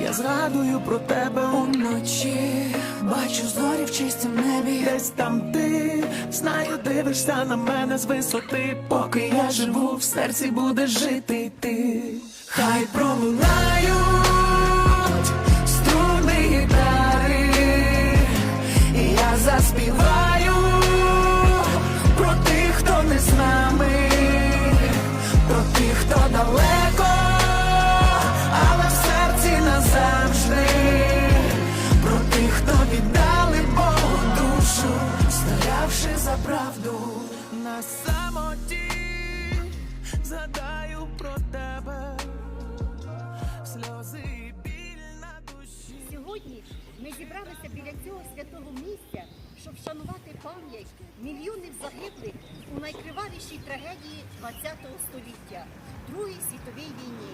я згадую про тебе. Уночі бачу зорі в чистім небі. Десь там ти, знаю, дивишся на мене з висоти, поки я живу, в серці будеш жити ти. Хай пролунають струни гітари, і я заспіваю про тих, хто не з нами, на самоті, згадаю про тебе, сльози і біль на душі. Сьогодні ми зібралися біля цього святого місця, щоб вшанувати пам'ять мільйонів загиблих у найкривавішій трагедії ХХ століття Другій світовій війні.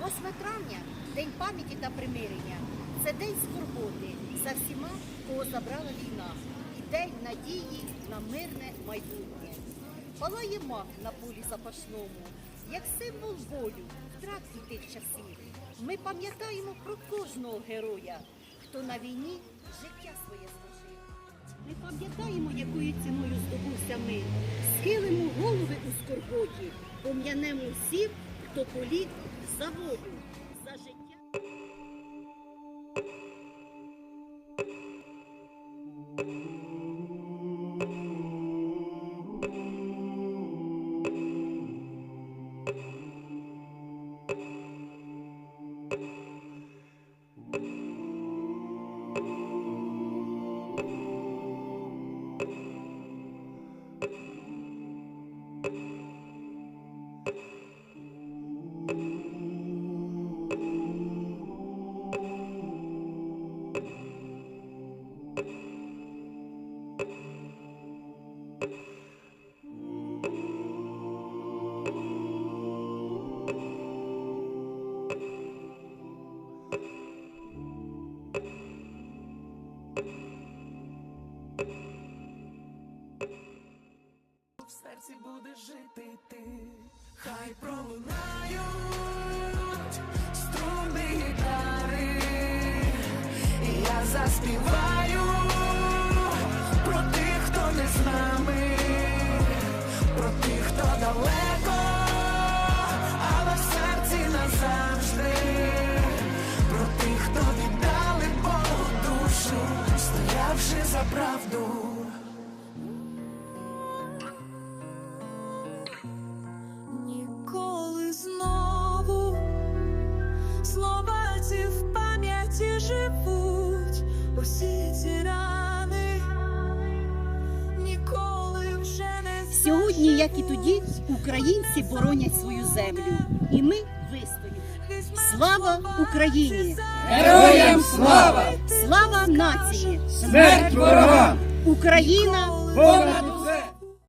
8 травня День пам'яті та примирення. Це день скорботи за всіма, кого забрала війна, і день надії мирне майбутнє. Палає мак на полі запашному, як символ болю, втрат тих часів. Ми пам'ятаємо про кожного героя, хто на війні життя своє зложив. Ми пам'ятаємо, якою ціною здобувся мир. Схилимо голови у скорботі, пом'янемо всіх, хто поліг за волю, В серці буде жити ти, хай пролунають струни гітари, і я заспіваю з нами, про тих, хто далеко, але в серці назавжди, про тих, хто віддали Богу душу, стоявши за правду. Ніколи знову слова ці в пам'яті живуть, усі Сьогодні, як і тоді, українці боронять свою землю. І ми вистоїмо. Слава Україні! Героям слава! Слава нації! Смерть ворогам! Україна Понад